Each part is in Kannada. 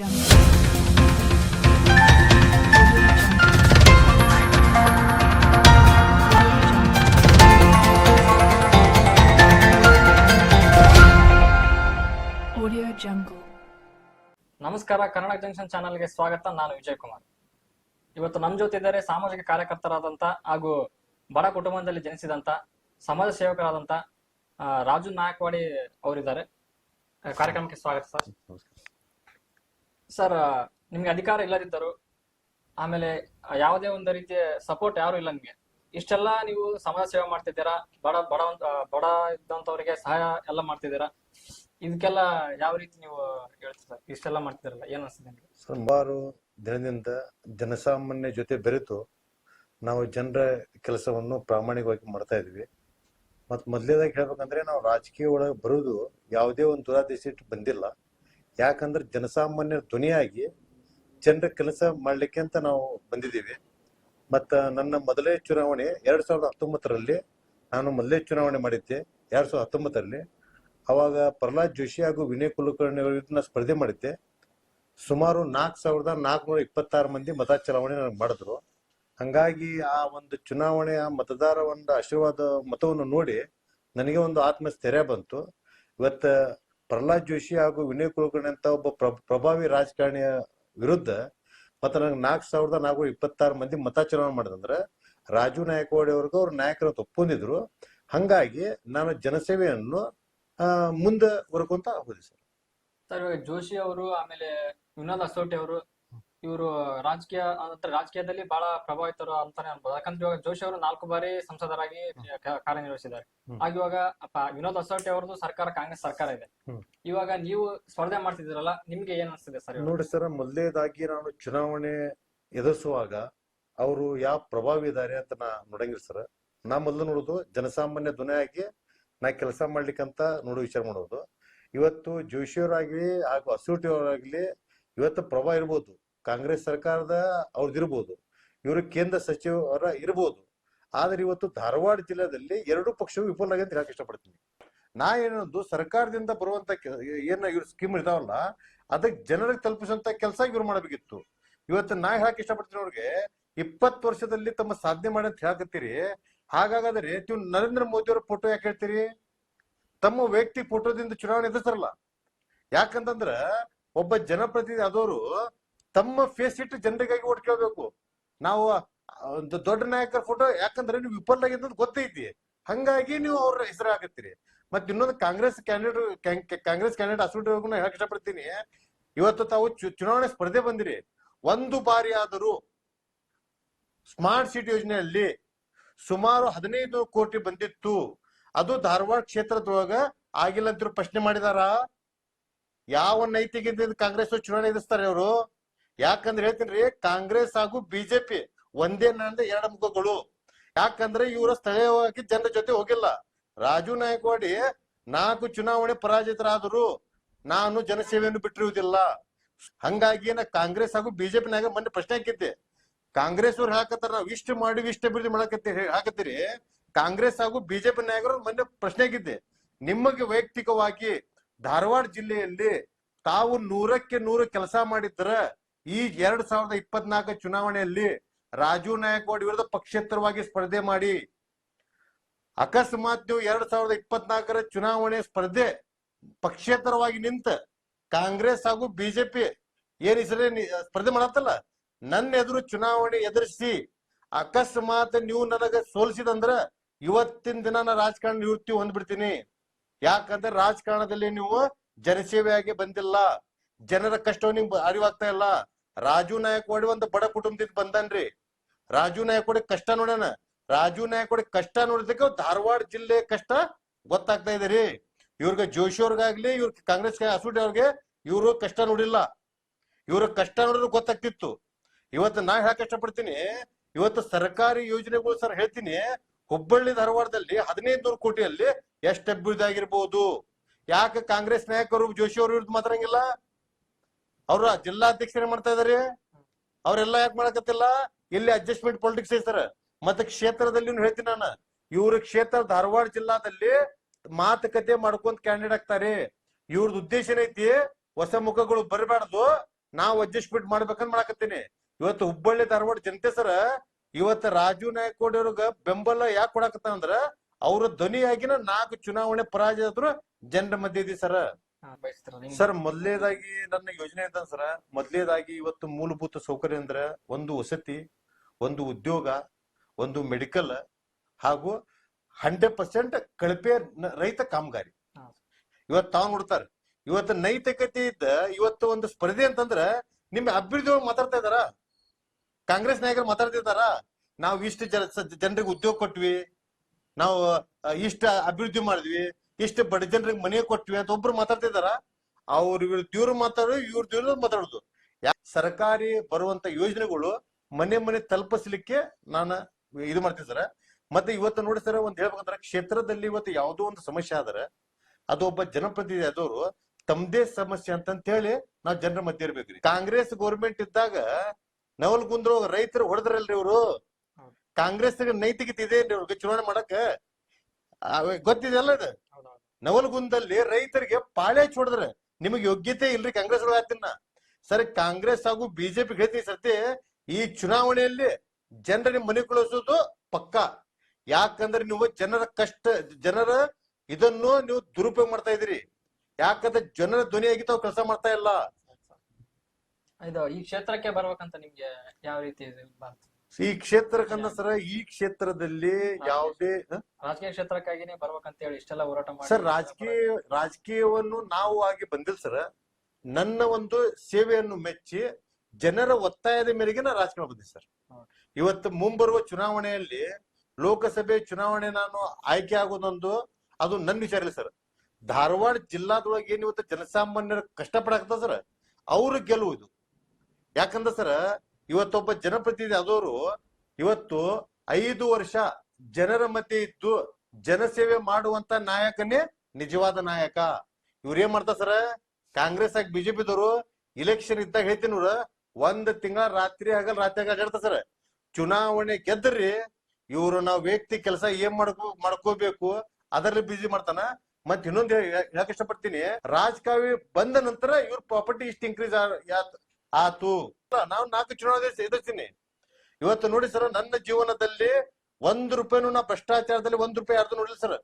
jungle. Audio Jungle. ನಮಸ್ಕಾರ ಕನ್ನಡ ಜಂಕ್ಷನ್ ಚಾನಲ್ಗೆ ಸ್ವಾಗತ. ನಾನು ವಿಜಯ್ ಕುಮಾರ್ ಇವತ್ತು ನಮ್ಮ ಜೊತೆ ಇದ್ದಾರೆ ಸಾಮಾಜಿಕ ಕಾರ್ಯಕರ್ತರಾದಂತ ಹಾಗೂ ಬಡ ಕುಟುಂಬದಲ್ಲಿ ಜನಿಸಿದಂತ ಸಮಾಜ ಸೇವಕರಾದಂತ ಆ, ರಾಜು ನಾಯಕ್ವಾಡಿ ಅವರಿದ್ದಾರೆ. ಕಾರ್ಯಕ್ರಮಕ್ಕೆ ಸ್ವಾಗತ ಸರ್. ಸರ್ ನಿಮ್ಗೆ ಅಧಿಕಾರ ಇಲ್ಲದಿದ್ದರು ಆಮೇಲೆ ಯಾವುದೇ ಒಂದು ರೀತಿಯ ಸಪೋರ್ಟ್ ಯಾರು ಇಲ್ಲ ನಿಮಗೆ. ಇಷ್ಟೆಲ್ಲ ನೀವು ಸಮಾಜ ಸೇವೆ ಮಾಡ್ತಿದ್ದೀರಾ? ಬಡ ಬಡ ಬಡ ಇದ್ದಂತವರಿಗೆ ಸಹಾಯ ಎಲ್ಲ ಮಾಡ್ತಿದ್ದೀರಾ? ಇದಕ್ಕೆಲ್ಲ ಯಾವ ರೀತಿ ನೀವು ಹೇಳ್ತೀರಾ ಇಷ್ಟೆಲ್ಲ ಮಾಡ್ತಿದ್ದೀರಲ್ಲ, ಏನು ಅನ್ಸುತ್ತೆ ನಿಮ್ಗೆ? ಸುಮಾರು ದಿನದಿಂದ ಜನಸಾಮಾನ್ಯ ಜೊತೆ ಬೆರೆತು ನಾವು ಜನರ ಕೆಲಸವನ್ನು ಪ್ರಾಮಾಣಿಕವಾಗಿ ಮಾಡ್ತಾ ಇದ್ವಿ. ಮತ್ ಮೊದಲೇದಾಗಿ ಹೇಳ್ಬೇಕಂದ್ರೆ ನಾವು ರಾಜಕೀಯ ಒಳಗೆ ಬರೋದು ಯಾವುದೇ ಒಂದು ದುರಾದೇಶ ಇಟ್ಟು ಬಂದಿಲ್ಲ. ಯಾಕಂದ್ರೆ ಜನಸಾಮಾನ್ಯರ ಧ್ವನಿಯಾಗಿ ಜನರ ಕೆಲಸ ಮಾಡ್ಲಿಕ್ಕೆ ಅಂತ ನಾವು ಬಂದಿದ್ದೀವಿ. ಮತ್ತ ನನ್ನ ಮೊದಲೇ ಚುನಾವಣೆ ಎರಡ್ ಸಾವಿರದ ಹತ್ತೊಂಬತ್ತರಲ್ಲಿ ನಾನು ಮೊದಲೇ ಚುನಾವಣೆ ಮಾಡಿದ್ದೆ, ಎರಡ್ ಸಾವಿರದ ಹತ್ತೊಂಬತ್ತರಲ್ಲಿ. ಅವಾಗ ಪ್ರಹ್ಲಾದ್ ಜೋಶಿ ಹಾಗೂ ವಿನಯ್ ಕುಲಕರ್ಣಿ ವಿರುದ್ಧ ಸ್ಪರ್ಧೆ ಮಾಡಿದ್ದೆ. ಸುಮಾರು ನಾಲ್ಕು ಸಾವಿರದ ನಾಲ್ಕುನೂರ ಇಪ್ಪತ್ತಾರು ಮಂದಿ ಮತ ಚಲಾವಣೆ ನನಗೆ ಮಾಡಿದ್ರು. ಹಂಗಾಗಿ ಆ ಒಂದು ಚುನಾವಣೆಯ ಮತದಾರ ಒಂದು ಆಶೀರ್ವಾದ ಮತವನ್ನು ನೋಡಿ ನನಗೆ ಒಂದು ಆತ್ಮಸ್ಥೈರ್ಯ ಬಂತು. ಇವತ್ತ ಪ್ರಹ್ಲಾದ್ ಜೋಶಿ ಹಾಗೂ ವಿನಯ್ ಕುಲಕರ್ಣಿ ಅಂತ ಒಬ್ಬ ಪ್ರಭಾವಿ ರಾಜಕಾರಣಿಯ ವಿರುದ್ಧ ಮತ್ತ ನಂಗೆ ನಾಲ್ಕು ಸಾವಿರದ ನಾಲ್ಕು ಇಪ್ಪತ್ತಾರು ಮಂದಿ ಮತ ಚಲಾವಣೆ ಮಾಡಿದಂದ್ರೆ ರಾಜು ನಾಯಕವಾಡಿ ಅವ್ರಿಗೂ ಅವ್ರ ನಾಯಕರು ತಪ್ಪೊಂದಿದ್ರು ಹಂಗಾಗಿ ನಾನು ಜನಸೇವೆಯನ್ನು ಮುಂದೆ ಬರ್ಕೊಂತ ಹೋದೆ ಸರ್. ಸರ್ ಜೋಶಿ ಅವರು, ಆಮೇಲೆ ವಿನೋದ್ ಅಸೋಟಿ ಅವರು ಇವರು ರಾಜಕೀಯ ಅಂದ್ರೆ ರಾಜಕೀಯದಲ್ಲಿ ಬಹಳ ಪ್ರಭಾವಿತರು ಅಂತಾನೆ ಅನ್ಬೋದು. ಯಾಕಂದ್ರೆ ಇವಾಗ ಜೋಶಿ ಅವರು ನಾಲ್ಕು ಬಾರಿ ಸಂಸದರಾಗಿ ಕಾರ್ಯನಿರ್ವಹಿಸಿದ್ದಾರೆ. ಹಾಗೆ ಇವಾಗ ವಿನೋದ್ ಅಸೋಟಿ ಅವ್ರದ್ದು ಸರ್ಕಾರ ಕಾಂಗ್ರೆಸ್ ಸರ್ಕಾರ ಇದೆ. ಇವಾಗ ನೀವು ಸ್ಪರ್ಧೆ ಮಾಡ್ತಿದ್ದೀರಲ್ಲ ನಿಮ್ಗೆ ಏನ್ ಅನ್ಸ್ತಿದೆ ಸರ್? ನೋಡಿ ಸರ್ ಮೊದಲೇದಾಗಿ ನಾನು ಚುನಾವಣೆ ಎದುರಿಸುವಾಗ ಅವರು ಯಾವ ಪ್ರಭಾವಿ ಇದಾರೆ ಅಂತ ನಾ ನೋಡಂಗಿಲ್ಲ ಸರ್. ನಾ ಮೊದಲು ನೋಡುದು ಜನಸಾಮಾನ್ಯ ಧ್ವನಿಯಾಗಿ ನಾ ಕೆಲಸ ಮಾಡ್ಲಿಕ್ಕಂತ ನೋಡಿ ವಿಚಾರ ಮಾಡೋದು. ಇವತ್ತು ಜೋಶಿಯವರಾಗ್ಲಿ ಹಾಗೂ ಅಸೋಟಿ ಅವರಾಗ್ಲಿ ಇವತ್ತು ಪ್ರಭಾವ ಇರ್ಬೋದು. ಕಾಂಗ್ರೆಸ್ ಸರ್ಕಾರದ ಅವ್ರದ್ದು ಇರ್ಬೋದು, ಇವರು ಕೇಂದ್ರ ಸಚಿವರ ಇರ್ಬೋದು. ಆದ್ರೆ ಇವತ್ತು ಧಾರವಾಡ ಜಿಲ್ಲೆಯಲ್ಲಿ ಎರಡು ಪಕ್ಷವು ವಿಫಲ ಆಗಿದೆ ಅಂತ ಹೇಳಕ್ ಇಷ್ಟಪಡ್ತೀನಿ. ನಾ ಏನೊಂದು ಸರ್ಕಾರದಿಂದ ಬರುವಂತ ಏನ ಇವ್ರ ಸ್ಕೀಮ್ ಇದಾವಲ್ಲ ಅದಕ್ಕೆ ಜನರಿಗೆ ತಲುಪಿಸುವಂತ ಕೆಲಸ ಇವ್ರು ಮಾಡಬೇಕಿತ್ತು. ಇವತ್ತು ನಾ ಹೇಳಕ್ ಇಷ್ಟಪಡ್ತೀನಿ ಅವ್ರಿಗೆ, ಇಪ್ಪತ್ತು ವರ್ಷದಲ್ಲಿ ತಮ್ಮ ಸಾಧನೆ ಮಾಡಿ ಅಂತ ಹೇಳಕತ್ತೀರಿ. ಹಾಗಾಗಾದ್ರೆ ನೀವು ನರೇಂದ್ರ ಮೋದಿ ಅವರ ಫೋಟೋ ಯಾಕೆ ಹೇಳ್ತೀರಿ? ತಮ್ಮ ವ್ಯಕ್ತಿ ಫೋಟೋದಿಂದ ಚುನಾವಣೆ ಎದುರಿಸಲ್ಲ ಯಾಕಂತಂದ್ರ ಒಬ್ಬ ಜನಪ್ರತಿನಿಧಿ ಆದವರು ತಮ್ಮ ಫೇಸ್ ಇಟ್ಟು ಜನರಿಗಾಗಿ ಓಟ್ ಕೇಳಬೇಕು. ನಾವು ಒಂದು ದೊಡ್ಡ ನಾಯಕರ ಫೋಟೋ ಯಾಕಂದ್ರೆ ನೀವು ವಿಫಲ ಆಗಿದ್ದು ಗೊತ್ತೈತಿ ಹಂಗಾಗಿ ನೀವು ಅವ್ರ ಹೆಸರು ಹಾಕತ್ತೀರಿ ಮತ್ತೆ ಇನ್ನೊಂದು ಕಾಂಗ್ರೆಸ್ ಕ್ಯಾಂಡಿಡೇಟ್ ಕಾಂಗ್ರೆಸ್ ಕ್ಯಾಂಡಿಡೇಟ್ ಅಸೋಟಿಗೂ ಹೇಳಕ್ ಇಷ್ಟಪಡ್ತೀನಿ. ಇವತ್ತು ತಾವು ಚುನಾವಣೆ ಸ್ಪರ್ಧೆ ಬಂದಿರಿ. ಒಂದು ಬಾರಿ ಆದರೂ ಸ್ಮಾರ್ಟ್ ಸಿಟಿ ಯೋಜನೆಯಲ್ಲಿ ಸುಮಾರು ಹದಿನೈದು ಕೋಟಿ ಬಂದಿತ್ತು. ಅದು ಧಾರವಾಡ ಕ್ಷೇತ್ರದೊಳಗ ಆಗಿಲ್ಲ ಅಂತ ಪ್ರಶ್ನೆ ಮಾಡಿದಾರ? ಯಾವ ನೈತಿಕ ಕಾಂಗ್ರೆಸ್ ಚುನಾವಣೆ ಎದುರಿಸ್ತಾರೆ ಅವರು? ಯಾಕಂದ್ರೆ ಹೇಳ್ತೀನಿ ಕಾಂಗ್ರೆಸ್ ಹಾಗೂ ಬಿಜೆಪಿ ಒಂದೇ ನಂದ ಎರಡು ಮುಖಗಳು. ಯಾಕಂದ್ರೆ ಇವರ ಸ್ಥಳೀಯವಾಗಿ ಜನರ ಜೊತೆ ಹೋಗಿಲ್ಲ. ರಾಜು ನಾಯಕವಾಡಿ ನಾಲ್ಕು ಚುನಾವಣೆ ಪರಾಜಿತರಾದರು. ನಾನು ಜನಸೇವೆಯನ್ನು ಬಿಟ್ಟಿರುವುದಿಲ್ಲ. ಹಂಗಾಗಿ ನಾ ಕಾಂಗ್ರೆಸ್ ಹಾಗೂ ಬಿಜೆಪಿ ನಾಗ ಮೊನ್ನೆ ಪ್ರಶ್ನೆ ಹಾಕಿದ್ದೆ. ಕಾಂಗ್ರೆಸ್ ಅವ್ರು ಹಾಕತ್ತಾರ, ನಾವು ಇಷ್ಟು ಮಾಡಿ, ಇಷ್ಟ ಅಭಿವೃದ್ಧಿ ಮಾಡಕತ್ತಿ ಹಾಕತ್ತೀರಿ? ಕಾಂಗ್ರೆಸ್ ಹಾಗೂ ಬಿಜೆಪಿ ನಾಯಕರು ಮೊನ್ನೆ ಪ್ರಶ್ನೆ ಹಾಕಿದ್ದೆ. ನಿಮಗೆ ವೈಯಕ್ತಿಕವಾಗಿ ಧಾರವಾಡ ಜಿಲ್ಲೆಯಲ್ಲಿ ತಾವು ನೂರಕ್ಕೆ ನೂರು ಕೆಲಸ ಮಾಡಿದ್ರ ಈ ಎರಡ್ ಸಾವಿರದ ಇಪ್ಪತ್ನಾಲ್ಕು ಚುನಾವಣೆಯಲ್ಲಿ ರಾಜು ನಾಯಕ್ವಾಡ್ ವಿರುದ್ಧ ಪಕ್ಷೇತರವಾಗಿ ಸ್ಪರ್ಧೆ ಮಾಡಿ. ಅಕಸ್ಮಾತ್ ನೀವು ಎರಡ್ ಸಾವಿರದ ಇಪ್ಪತ್ನಾಲ್ಕರ ಚುನಾವಣೆ ಸ್ಪರ್ಧೆ ಪಕ್ಷೇತರವಾಗಿ ನಿಂತ ಕಾಂಗ್ರೆಸ್ ಹಾಗೂ ಬಿಜೆಪಿ ಏನ್ ಸ್ಪರ್ಧೆ ಮಾಡತ್ತಲ್ಲ? ನನ್ನ ಎದುರು ಚುನಾವಣೆ ಎದುರಿಸಿ ಅಕಸ್ಮಾತ್ ನೀವು ನನಗ ಸೋಲಿಸಿದಂದ್ರ ಇವತ್ತಿನ ದಿನ ನಾ ರಾಜಕಾರಣ ನಿವೃತ್ತಿ ಹೊಂದ್ಬಿಡ್ತೀನಿ. ಯಾಕಂದ್ರೆ ರಾಜಕಾರಣದಲ್ಲಿ ನೀವು ಜನಸೇವೆಯಾಗಿ ಬಂದಿಲ್ಲ. ಜನರ ಕಷ್ಟವನ್ನು ಅರಿವಾಗ್ತಾ ಇಲ್ಲ. ರಾಜು ನಾಯಕವಾಡಿ ಒಂದು ಬಡ ಕುಟುಂಬದಿಂದ ಬಂದನ್ರಿ. ರಾಜು ನಾಯಕವಾಡಿ ಕಷ್ಟ ನೋಡ್ಯಾನ ರಾಜು ನಾಯಕವಾಡಿ ಕಷ್ಟ ನೋಡಿದಕ್ಕೆ ಧಾರವಾಡ ಜಿಲ್ಲೆ ಕಷ್ಟ ಗೊತ್ತಾಗ್ತಾ ಇದೆ ರೀ. ಇವ್ರಿಗೆ ಜೋಶಿ ಅವ್ರಿಗಾಗ್ಲಿ, ಇವ್ರ ಕಾಂಗ್ರೆಸ್ ಅಸೂಟಿ ಅವ್ರಿಗೆ ಇವರು ಕಷ್ಟ ನೋಡಿಲ್ಲ. ಇವ್ರ ಕಷ್ಟ ನೋಡಿದ್ರು ಗೊತ್ತಾಗ್ತಿತ್ತು. ಇವತ್ತು ನಾ ಹೇಳಕ್ ಇಷ್ಟಪಡ್ತೀನಿ, ಇವತ್ತು ಸರ್ಕಾರಿ ಯೋಜನೆಗಳು ಸರ್ ಹೇಳ್ತೀನಿ, ಹುಬ್ಬಳ್ಳಿ ಧಾರವಾಡದಲ್ಲಿ ಹದಿನೈದು ನೂರು ಕೋಟಿಯಲ್ಲಿ ಎಷ್ಟು ಅಭಿವೃದ್ಧಿ ಆಗಿರ್ಬೋದು ಯಾಕೆ ಕಾಂಗ್ರೆಸ್ ನಾಯಕರು ಜೋಶಿ ಅವ್ರ ವಿರುದ್ಧ ಮಾತಾಡಂಗಿಲ್ಲ? ಅವ್ರ ಜಿಲ್ಲಾಧ್ಯಕ್ಷರೇ ಮಾಡ್ತಾ ಇದಾರೆ. ಅವ್ರೆಲ್ಲ ಯಾಕೆ ಮಾಡಕತ್ತಿಲ್ಲ? ಇಲ್ಲಿ ಅಡ್ಜಸ್ಟ್ಮೆಂಟ್ ಪೊಲಿಟಿಕ್ಸ್ ಐತಾರ ಮತ್ತೆ ಕ್ಷೇತ್ರದಲ್ಲಿ ಹೇಳ್ತೀನಿ ನಾನು. ಇವ್ರ ಕ್ಷೇತ್ರ ಧಾರವಾಡ ಜಿಲ್ಲಾದಲ್ಲಿ ಮಾತುಕತೆ ಮಾಡ್ಕೊಂತ ಕ್ಯಾಂಡಿಡೇಟ್ ಆಗ್ತಾರೆ. ಇವ್ರದ್ ಉದ್ದೇಶ ಏನೈತಿ ಹೊಸ ಮುಖಗಳು ಬರಬಾರ್ದು. ನಾವು ಅಡ್ಜಸ್ಟ್ಮೆಂಟ್ ಮಾಡ್ಬೇಕಂತ ಮಾಡಕತ್ತೀನಿ. ಇವತ್ತು ಹುಬ್ಬಳ್ಳಿ ಧಾರವಾಡ ಜನತೆ ಸರ, ಇವತ್ತು ರಾಜು ನಾಯಕ್ ಅವ್ರಿಗೆ ಬೆಂಬಲ ಯಾಕೆ ಕೊಡಕತ್ತ ಅಂದ್ರ ಅವ್ರ ಧ್ವನಿಯಾಗಿನ ನಾಲ್ಕು ಚುನಾವಣೆ ಪರಾಜಯ ಆದ್ರು ಜನರ ಮಧ್ಯೆ ಇದೆ ಸರ? ಸರ್ ಮೊದಲೇದಾಗಿ ನನ್ನ ಯೋಜನೆ ಅಂತ ಸರ್ ಮೊದಲೇದಾಗಿ ಇವತ್ತು ಮೂಲಭೂತ ಸೌಕರ್ಯ ಅಂದ್ರೆ ಒಂದು ವಸತಿ ಒಂದು ಉದ್ಯೋಗ ಒಂದು ಮೆಡಿಕಲ್ ಹಾಗೂ ಹಂಡ್ರೆಡ್ ಪರ್ಸೆಂಟ್ ಕಳಪೆ ರೈತ ಕಾಮಗಾರಿ. ಇವತ್ತು ತಾವ್ ನೋಡ್ತಾರ ಇವತ್ತು ನೈತಿಕತೆ ಇದ್ದ ಇವತ್ತು ಒಂದು ಸ್ಪರ್ಧೆ ಅಂತಂದ್ರ ನಿಮ್ಮ ಅಭಿವೃದ್ಧಿ ಮಾತಾಡ್ತಾ ಇದಾರ ಕಾಂಗ್ರೆಸ್ ನಾಯಕರು ಮಾತಾಡ್ತಿದಾರ ನಾವು ಇಷ್ಟು ಜನ ಜನರಿಗೆ ಉದ್ಯೋಗ ಕೊಟ್ವಿ ನಾವು ಇಷ್ಟ ಅಭಿವೃದ್ಧಿ ಮಾಡಿದ್ವಿ ಇಷ್ಟು ಬಡ ಜನರಿಗೆ ಮನೆ ಕೊಟ್ವಿ ಅಂತ ಒಬ್ರು ಮಾತಾಡ್ತಿದಾರ? ಅವ್ರ ಇವ್ರ ಇವ್ರು ಮಾತಾಡೋದು ಇವ್ರ ದೇವ್ರ ಮಾತಾಡೋದು. ಯಾ ಸರ್ಕಾರಿ ಬರುವಂತ ಯೋಜನೆಗಳು ಮನೆ ಮನೆ ತಲುಪಿಸ್ಲಿಕ್ಕೆ ನಾನು ಇದು ಮಾಡ್ತೀನಿ ಸರ್ ಮತ್ತೆ ಇವತ್ತು ನೋಡಿ ಸರ್ ಒಂದ್ ಹೇಳ್ಬೇಕಂದ್ರೆ ಕ್ಷೇತ್ರದಲ್ಲಿ ಇವತ್ತು ಯಾವುದೋ ಒಂದು ಸಮಸ್ಯೆ ಆದ್ರೆ ಅದು ಒಬ್ಬ ಜನಪ್ರತಿನಿಧಿ ಆದವರು ತಮ್ದೇ ಸಮಸ್ಯೆ ಅಂತಂತ ಹೇಳಿ ನಾವು ಜನರ ಮಧ್ಯ ಇರ್ಬೇಕ್ರಿ. ಕಾಂಗ್ರೆಸ್ ಗೌರ್ಮೆಂಟ್ ಇದ್ದಾಗ ನವಲ್ಗುಂದ್ರ ರೈತರು ಹೊಡೆದ್ರಲ್ರಿ ಇವರು. ಕಾಂಗ್ರೆಸ್ ನೈತಿಕತೆ ಇದೆ ಚುನಾವಣೆ ಮಾಡಕ್ ಗೊತ್ತಿದೆಲ್ಲ ಇದು ಹೌದೌದು. ನವಲಗುಂದಲ್ಲಿ ರೈತರಿಗೆ ಪಾಳೆ ಹೊಡೆದ್ರೆ ನಿಮಗೆ ಯೋಗ್ಯತೆ ಇಲ್ರಿ ಕಾಂಗ್ರೆಸ್ ಒಳಗೆ ಆಗ್ತೀನ ಸರ್, ಕಾಂಗ್ರೆಸ್ ಹಾಗೂ ಬಿಜೆಪಿ ಹೇಳ್ತೀನಿ ಸರ್ತಿ ಈ ಚುನಾವಣೆಯಲ್ಲಿ ಜನರ ನಿಮ್ ಮನೆ ಕಳಿಸೋದು ಪಕ್ಕ. ಯಾಕಂದ್ರೆ ನೀವು ಜನರ ಕಷ್ಟ, ಜನರ ಇದನ್ನು ನೀವು ದುರುಪಯೋಗ ಮಾಡ್ತಾ ಇದೀರಿ ಯಾಕಂದ್ರೆ ಜನರ ಧ್ವನಿಯಾಗಿ ತಾವು ಕೆಲಸ ಮಾಡ್ತಾ ಇಲ್ಲ. ಇದು ಈ ಕ್ಷೇತ್ರಕ್ಕೆ ಬರ್ಬೇಕಂತ ನಿಮ್ಗೆ ಯಾವ ರೀತಿ ಇದೆ? ಈ ಕ್ಷೇತ್ರಕ್ಕಂದ ಸರ ಈ ಕ್ಷೇತ್ರದಲ್ಲಿ ಯಾವುದೇ ರಾಜಕೀಯ ಕ್ಷೇತ್ರಕ್ಕಾಗಿನೇ ಬರ್ಬೇಕಂತ ಹೇಳಿ ಇಷ್ಟೆಲ್ಲ ಹೋರಾಟ ಮಾಡಿ ಸರ್ ರಾಜಕೀಯ ರಾಜಕೀಯವನ್ನು ನಾವು ಆಗಿ ಬಂದಿಲ್ಲ ಸರ್. ನನ್ನ ಒಂದು ಸೇವೆಯನ್ನು ಮೆಚ್ಚಿ ಜನರ ಒತ್ತಾಯದ ಮೇರೆಗೆ ನಾ ರಾಜಕಾರಣ ಬಂದಿದ್ದೆ ಸರ್. ಇವತ್ತು ಮುಂಬರುವ ಚುನಾವಣೆಯಲ್ಲಿ ಲೋಕಸಭೆ ಚುನಾವಣೆ ನಾನು ಆಯ್ಕೆ ಆಗೋದೊಂದು ಅದು ನನ್ನ ವಿಚಾರ ಇಲ್ಲ ಸರ್. ಧಾರವಾಡ ಜಿಲ್ಲಾದೊಳಗೆ ಏನ್ ಇವತ್ತು ಜನಸಾಮಾನ್ಯರ ಕಷ್ಟಪಡಾಕತ್ತ ಸರ್? ಅವ್ರ ಗೆಲುವು ಇದು. ಯಾಕಂದ್ರೆ ಸರ್ ಇವತ್ತೊಬ್ಬ ಜನಪ್ರತಿನಿಧಿ ಆದವರು ಇವತ್ತು ಐದು ವರ್ಷ ಜನರ ಮಧ್ಯೆ ಇದ್ದು ಜನಸೇವೆ ಮಾಡುವಂತ ನಾಯಕನೇ ನಿಜವಾದ ನಾಯಕ. ಇವ್ರ ಏನ್ ಮಾಡ್ತಾರ ಸರ? ಕಾಂಗ್ರೆಸ್ ಆಗಿ ಬಿಜೆಪಿದವರು ಇಲೆಕ್ಷನ್ ಇದ್ದಾಗ ಹೇಳ್ತೀನಿ ಒಂದ್ ತಿಂಗಳ ರಾತ್ರಿ ಆಗಲ್ ರಾತ್ರಿ ಹೇಳ್ತಾ ಸರ್. ಚುನಾವಣೆ ಗೆದ್ರಿ, ಇವ್ರು ನಾವ್ ವ್ಯಕ್ತಿ ಕೆಲಸ ಏನ್ ಮಾಡ್ಕೊ, ಮಾಡ್ಕೋಬೇಕು, ಅದರಲ್ಲಿ ಬಿಜಿ ಮಾಡ್ತಾನ. ಮತ್ ಇನ್ನೊಂದ್ ಹೇಳಕ್ ಇಷ್ಟಪಡ್ತೀನಿ ರಾಜಕಾವಿ ಬಂದ ನಂತರ ಇವ್ರ ಪ್ರಾಪರ್ಟಿ ಇಷ್ಟು ಇನ್ಕ್ರೀಸ್ ಆತು. ನಾವು ನಾಲ್ಕು ಚುನಾವಣೆ ಎದುರ್ತೀನಿ ಇವತ್ತು ನೋಡಿ ಸರ್, ನನ್ನ ಜೀವನದಲ್ಲಿ ಒಂದ್ ರೂಪಾಯಿನೂ ನಾ ಭ್ರಷ್ಟಾಚಾರದಲ್ಲಿ ಒಂದ್ ರೂಪಾಯಿ ಯಾರ್ದು ನೋಡಿಲ್ಲ ಸರ್.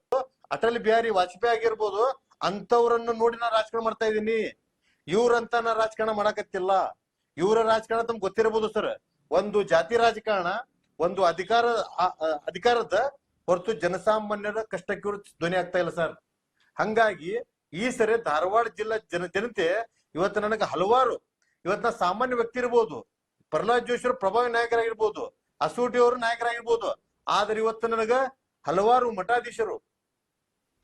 ಅಟಲ್ ಬಿಹಾರಿ ವಾಜಪೇಯಿ ಆಗಿರ್ಬೋದು ಅಂತವ್ರನ್ನ ನೋಡಿ ನಾ ರಾಜಕಾರಣ ಮಾಡ್ತಾ ಇದ್ದೀನಿ. ಇವ್ರಂತ ನಾ ರಾಜಕಾರಣ ಮಾಡಕತ್ತಿಲ್ಲ. ಇವರ ರಾಜಕಾರಣ ತಮ್ಗೆ ಗೊತ್ತಿರಬಹುದು ಸರ್. ಒಂದು ಜಾತಿ ರಾಜಕಾರಣ, ಒಂದು ಅಧಿಕಾರ ಅಧಿಕಾರದ ಹೊರತು ಜನಸಾಮಾನ್ಯರ ಕಷ್ಟಕ್ಕೆ ಧ್ವನಿ ಆಗ್ತಾ ಇಲ್ಲ ಸರ್. ಹಂಗಾಗಿ ಈ ಸರಿ ಧಾರವಾಡ ಜಿಲ್ಲಾ ಜನ, ಜನತೆ ಇವತ್ತು ನನಗೆ ಹಲವಾರು ಇವತ್ತು ಸಾಮಾನ್ಯ ವ್ಯಕ್ತಿ ಇರ್ಬೋದು. ಪ್ರಹ್ಲಾದ್ ಜೋಶಿ ಅವರು ಪ್ರಭಾವಿ ನಾಯಕರಾಗಿರ್ಬೋದು. ಅಸೂಟಿ ಅವರು ನಾಯಕರಾಗಿರ್ಬೋದು. ಆದ್ರೆ ಇವತ್ತು ನನಗ ಹಲವಾರು ಮಠಾಧೀಶರು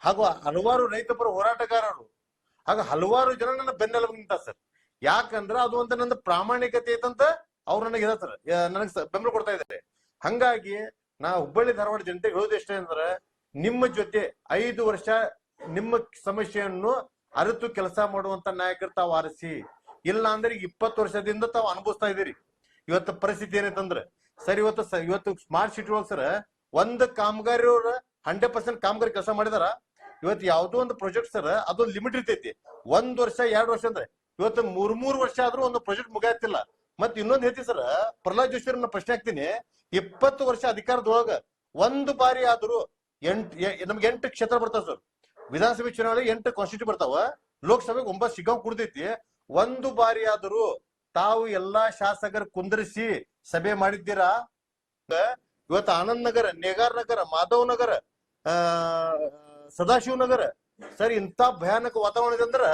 ಹಾಗೂ ಹಲವಾರು ರೈತಪರ ಹೋರಾಟಗಾರರು ಹಾಗೂ ಹಲವಾರು ಜನ ನನ್ನ ಬೆನ್ನೆಲುಬು ನಿಂತ ಸರ್. ಯಾಕಂದ್ರ ಅದು ಒಂದು ನನ್ನ ಪ್ರಾಮಾಣಿಕತೆ ಐತಂತ ಅವ್ರು ನನಗೆ ಸರ್. ನನಗೆ ಬೆಂಬಲ ಕೊಡ್ತಾ ಇದ್ದಾರೆ. ಹಂಗಾಗಿ ನಾ ಹುಬ್ಬಳ್ಳಿ ಧಾರವಾಡ ಜನತೆಗೆ ಹೇಳೋದು ಎಷ್ಟೇ ಅಂದ್ರೆ ನಿಮ್ಮ ಜೊತೆ ಐದು ವರ್ಷ ನಿಮ್ಮ ಸಮಸ್ಯೆಯನ್ನು ಅರಿತು ಕೆಲಸ ಮಾಡುವಂತ ನಾಯಕರು ತಾವು ಆರಿಸಿ. ಇಲ್ಲ ಅಂದ್ರೆ ಇಪ್ಪತ್ತು ವರ್ಷದಿಂದ ತಾವು ಅನುಭವಿಸ್ತಾ ಇದೀರಿ. ಇವತ್ತು ಪರಿಸ್ಥಿತಿ ಏನೈತಂದ್ರೆ ಸರ್ ಇವತ್ತು ಇವತ್ತು ಸ್ಮಾರ್ಟ್ ಸಿಟಿ ಒಳಗೆ ಸರ್ ಒಂದ್ ಕಾಮಗಾರಿ ಹಂಡ್ರೆಡ್ ಪರ್ಸೆಂಟ್ ಕಾಮಗಾರಿ ಕೆಲಸ ಮಾಡಿದಾರ. ಇವತ್ತು ಯಾವ್ದೋ ಒಂದು ಪ್ರಾಜೆಕ್ಟ್ ಸರ್ ಅದು ಲಿಮಿಟ್ ಇರ್ತೈತಿ. ಒಂದ್ ವರ್ಷ, ಎರಡ್ ವರ್ಷ ಅಂದ್ರೆ ಇವತ್ತು ಮೂರ್ ಮೂರ್ ವರ್ಷ ಆದ್ರೂ ಒಂದು ಪ್ರಾಜೆಕ್ಟ್ ಮುಗಿಯತ್ತಿಲ್ಲ ಮತ್ತೆ ಇನ್ನೊಂದ್ ಹೇಳ್ತಿ ಸರ್ ಪ್ರಹ್ಲಾದ್ ಜೋಶಿ ಪ್ರಶ್ನೆ ಹಾಕ್ತೀನಿ. ಇಪ್ಪತ್ತು ವರ್ಷ ಅಧಿಕಾರದೊಳಗ ಒಂದು ಬಾರಿ ಆದ್ರೂ ಎಂಟ್ ನಮ್ಗೆ ಎಂಟು ಕ್ಷೇತ್ರ ಬರ್ತಾವ ಸರ್. ವಿಧಾನಸಭೆ ಚುನಾವಣೆ ಎಂಟು ಕಾನ್ಸ್ಟಿಟ್ಯೂಟ್ ಬರ್ತಾವ. ಲೋಕಸಭೆಗೆ ಒಂಬತ್ತು ಸಿಗಾವ್ ಕುಡ್ದೈತಿ. ಒಂದು ಬಾರಿ ಆದ್ರೂ ತಾವು ಎಲ್ಲಾ ಶಾಸಕರ ಕುಂದರಿಸಿ ಸಭೆ ಮಾಡಿದ್ದೀರಾ? ಇವತ್ತು ಆನಂದ್ ನಗರ, ನೇಗಾರ್ ನಗರ, ಮಾಧವ್ ನಗರ, ಆ, ಸದಾಶಿವ ನಗರ. ಸರ್ ಇಂತ ಭಯಾನಕ ವಾತಾವರಣ ಇದೆ ಅಂದ್ರ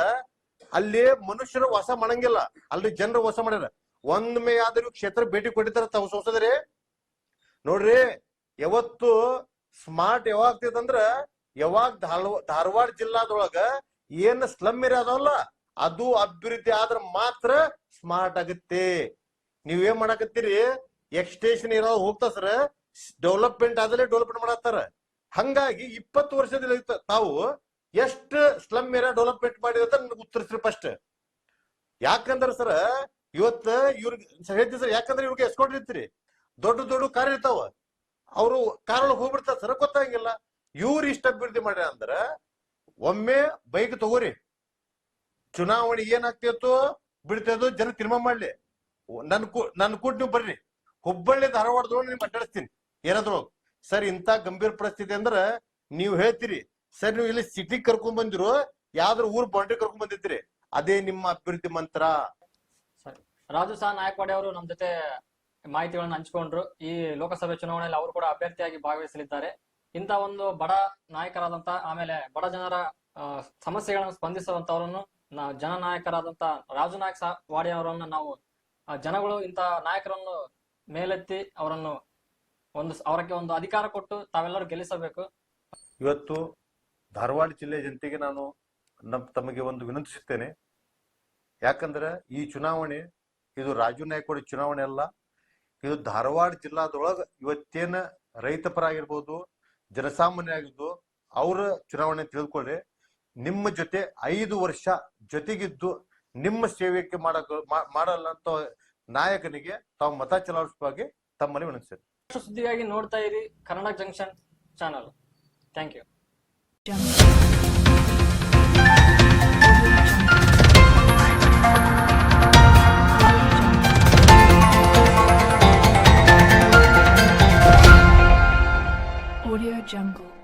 ಅಲ್ಲಿ ಮನುಷ್ಯರು ವಾಸ ಮಾಡಂಗಿಲ್ಲ. ಅಲ್ಲಿ ಜನರು ವಾಸ ಮಾಡ್ಯಾರ. ಒಂದ್ ಮೇ ಆದ್ರೂ ಕ್ಷೇತ್ರ ಭೇಟಿ ಕೊಟ್ಟಿದ್ದಾರ ತಾವು ಸಂಸದರಿ. ನೋಡ್ರಿ, ಯಾವತ್ತು ಸ್ಮಾರ್ಟ್ ಯಾವಾಗ ಆಗ್ತೈತಂದ್ರ, ಯಾವಾಗ ಧಾರವಾ- ಧಾರವಾಡ ಜಿಲ್ಲಾದೊಳಗ ಏನ್ ಸ್ಲಮ್ ಏರಿಯಾ ಅದಾವಲ್ಲ ಅದು ಅಭಿವೃದ್ಧಿ ಆದ್ರೆ ಮಾತ್ರ ಸ್ಮಾರ್ಟ್ ಆಗುತ್ತೆ. ನೀವ್ ಏನ್ ಮಾಡಕತ್ತೀರಿ? ಎಕ್ಸ್ಟೇಷನ್ ಇರೋ ಹೋಗ್ತಾ ಸರ್ ಡೆವಲಪ್ಮೆಂಟ್ ಆದ್ರೆ ಡೆವಲಪ್ಮೆಂಟ್ ಮಾಡತ್ತಾರ. ಹಂಗಾಗಿ ಇಪ್ಪತ್ತು ವರ್ಷದಲ್ಲಿ ತಾವು ಎಷ್ಟು ಸ್ಲಮ್ ಏರಿಯಾ ಡೆವಲಪ್ಮೆಂಟ್ ಮಾಡಿದ್ರೆ ನನ್ಗೆ ಉತ್ತರಿಸ್ರಿ ಫಸ್ಟ್ ಯಾಕಂದ್ರ ಸರ್, ಇವತ್ತ ಇವ್ರಿಗೆ ಸರ್ ಯಾಕಂದ್ರೆ ಇವ್ರಿಗೆ ಎಸ್ಕೊಂಡ್ ಇರ್ತೀರಿ. ದೊಡ್ಡ ದೊಡ್ಡ ಕಾರ್ ಇರ್ತಾವ. ಅವರು ಕಾರೊಳಗೆ ಹೋಗ್ಬಿಡ್ತಾರ ಸರ್, ಗೊತ್ತಾಗಿಲ್ಲ. ಇವ್ರು ಇಷ್ಟ ಅಭಿವೃದ್ಧಿ ಮಾಡ್ಯಾರ ಅಂದ್ರ ಒಮ್ಮೆ ಬೈಕ್ ತಗೋರಿ. ಚುನಾವಣೆ ಏನಾಗ್ತಿತ್ತು ಬಿಡ್ತೇದೋ ಜನ ತಿರ್ಮ ಮಾಡ್ಲಿ. ನನ್ ಕೂ, ನನ್ ಕೂಡ ನೀವು ಬರ್ರಿ. ಹುಬ್ಬಳ್ಳಿ ಧಾರವಾಡದೊಳಗೆ ನಿಮ್ಗೆ ಅಡ್ಡಾಡಿಸ್ತೀನಿ. ಏನಾದ್ರು ಸರ್, ಇಂತ ಗಂಭೀರ ಪರಿಸ್ಥಿತಿ ಅಂದ್ರ ನೀವು ಹೇಳ್ತೀರಿ. ಸರ್, ನೀವು ಇಲ್ಲಿ ಸಿಟಿ ಕರ್ಕೊಂಡ್ ಬಂದಿರು ಯಾವ್ದ್ರ ಊರ್ ಬೌಂಡ್ರಿ ಕರ್ಕೊಂಡ್ ಬಂದಿದ್ರಿ ಅದೇ ನಿಮ್ಮ ಅಭಿವೃದ್ಧಿ ಮಂತ್ರ. ರಾಜು ಸಹ ನಾಯಕವಾಡಿ ಅವರು ನಮ್ ಜೊತೆ ಮಾಹಿತಿಗಳನ್ನ ಹಂಚಿಕೊಂಡ್ರು. ಈ ಲೋಕಸಭೆ ಚುನಾವಣೆಯಲ್ಲಿ ಅವರು ಕೂಡ ಅಭ್ಯರ್ಥಿಯಾಗಿ ಭಾಗವಹಿಸಲಿದ್ದಾರೆ. ಇಂತ ಒಂದು ಬಡ ನಾಯಕರಾದಂತ, ಆಮೇಲೆ ಬಡ ಜನರ ಸಮಸ್ಯೆಗಳನ್ನು ಸ್ಪಂದಿಸುವಂತವರನ್ನು ನಾವು ಜನನಾಯಕರಾದಂತ ರಾಜು ನಾಯಕ್ ಸಹ ವಾಡಿ ಅವರನ್ನು ನಾವು ಜನಗಳು ಇಂತ ನಾಯಕರನ್ನು ಮೇಲೆತ್ತಿ ಅವರನ್ನು ಒಂದು ಅವರಿಗೆ ಒಂದು ಅಧಿಕಾರ ಕೊಟ್ಟು ತಾವೆಲ್ಲರೂ ಗೆಲ್ಲಿಸಬೇಕು. ಇವತ್ತು ಧಾರವಾಡ ಜಿಲ್ಲೆಯ ಜನತೆಗೆ ನಾನು ನಮ್, ತಮಗೆ ಒಂದು ವಿನಂತಿಸುತ್ತೇನೆ. ಯಾಕಂದ್ರೆ ಈ ಚುನಾವಣೆ ಇದು ರಾಜು ನಾಯ್ಕೋಡಿ ಚುನಾವಣೆ ಅಲ್ಲ. ಇದು ಧಾರವಾಡ ಜಿಲ್ಲಾದೊಳಗ ಇವತ್ತೇನ ರೈತ ಪರ ಆಗಿರ್ಬೋದು, ಜನಸಾಮಾನ್ಯ ಆಗಿದ್ದು ಅವರ ಚುನಾವಣೆ ತಿಳಿದುಕೊಳ್ಳಿ ನಿಮ್ಮ ಜೊತೆ ಐದು ವರ್ಷ ಜೊತೆಗಿದ್ದು ನಿಮ್ಮ ಸೇವೆಗೆ ಮಾಡಕ್ ಮಾಡಲ್ಲಂತ ನಾಯಕನಿಗೆ ತಾವು ಮತ ಚಲಾಯಿಸುವಾಗಿ ತಮ್ಮಲ್ಲಿ ವಿನಿಸ್ತೇನೆ ಸುದ್ದಿಗಾಗಿ ನೋಡ್ತಾ ಇರಿ Kannada junction channel. Thank you Audio Jungle.